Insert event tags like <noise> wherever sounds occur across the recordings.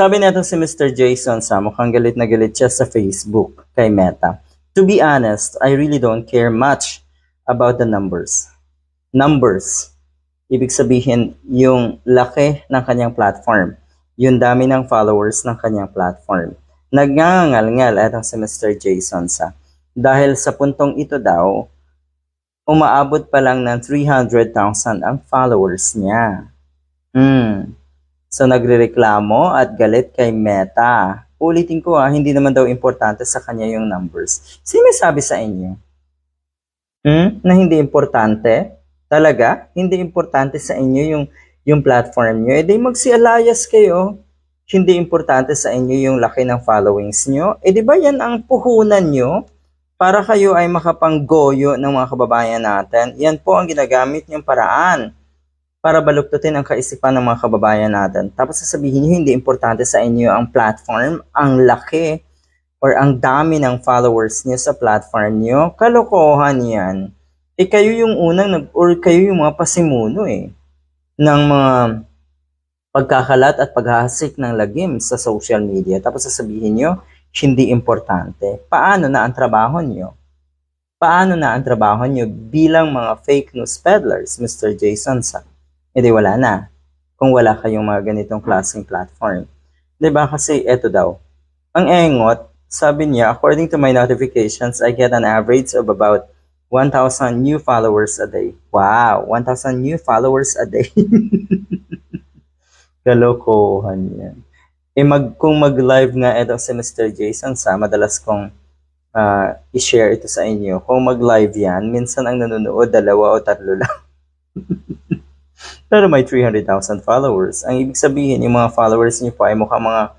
Sabi nito si Mr. Jason sa mukhang galit na galit siya sa Facebook kay Meta. To be honest, I really don't care much about the numbers. Numbers. Ibig sabihin, yung laki ng kanyang platform. Yung dami ng followers ng kanyang platform. Nagngangal-ngal itong si Mr. Jason sa. Dahil sa puntong ito daw, umaabot pa lang ng 300,000 ang followers niya. Hmm. So nagrereklamo at galit kay Meta. Ulitin ko ah, hindi naman daw importante sa kanya yung numbers. Sino may sabi sa inyo? Hmm? Na hindi importante? Talaga? Hindi importante sa inyo yung yung platform nyo? E di magsi-alayas kayo. Hindi importante sa inyo yung laki ng followings nyo? E di ba yan ang puhunan nyo? Para kayo ay makapanggoyo ng mga kababayan natin. Yan po ang ginagamit niyong paraan para baluktutin ang kaisipan ng mga kababayan natin. Tapos sasabihin niyo hindi importante sa inyo ang platform, ang laki or ang dami ng followers niyo sa platform niyo. Kalokohan yan. Eh kayo yung unang nag or kayo yung mga pasimuno eh ng mga pagkakalat at paghahasik ng lagim sa social media. Tapos sasabihin niyo hindi importante. Paano na ang trabaho niyo? Paano na ang trabaho niyo bilang mga fake news peddlers, Mr. Jason Sa? Edi wala na. Kung wala kayong mga ganitong klaseng platform. ba Kasi eto daw. Ang engot, sabi niya, according to my notifications, I get an average of about 1,000 new followers a day. Wow, 1,000 new followers a day. <laughs> Kalokohan yan. Eh mag, kung mag-live nga ito si Mr. Jason sa, madalas kong uh, i-share ito sa inyo. Kung mag-live yan, minsan ang nanonood, dalawa o tatlo lang. <laughs> Pero may 300,000 followers. Ang ibig sabihin, yung mga followers niyo po ay mukhang mga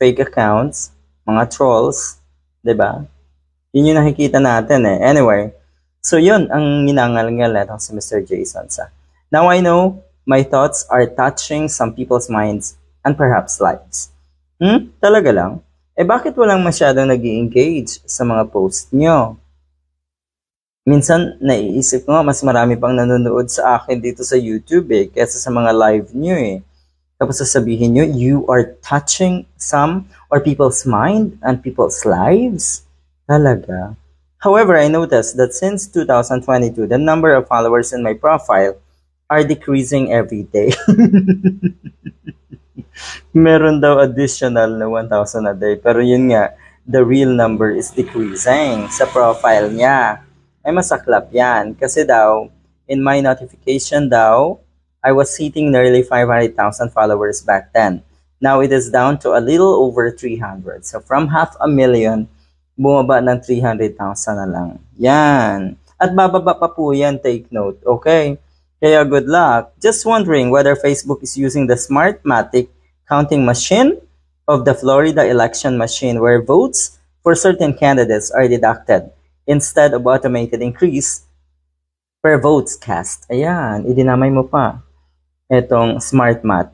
fake accounts, mga trolls, 'di ba? Yun yung nakikita natin eh. Anyway, so yun ang minangal-ngal natong si Mr. Jason sa. Now I know my thoughts are touching some people's minds and perhaps lives. Hmm? Talaga lang? Eh bakit walang masyadong nag engage sa mga post nyo? Minsan naiisip ko nga mas marami pang nanonood sa akin dito sa YouTube eh, kaysa sa mga live nyo eh. Tapos sasabihin nyo, you are touching some or people's mind and people's lives? Talaga. However, I noticed that since 2022, the number of followers in my profile are decreasing every day. <laughs> Meron daw additional na 1,000 a day. Pero yun nga, the real number is decreasing sa profile niya ay masaklap yan. Kasi daw, in my notification daw, I was hitting nearly 500,000 followers back then. Now it is down to a little over 300. So from half a million, bumaba ng 300,000 na lang. Yan. At bababa pa po yan, take note. Okay? Kaya good luck. Just wondering whether Facebook is using the Smartmatic counting machine of the Florida election machine where votes for certain candidates are deducted instead of automated increase per votes cast. Ayan, idinamay mo pa. Itong Smartmatic.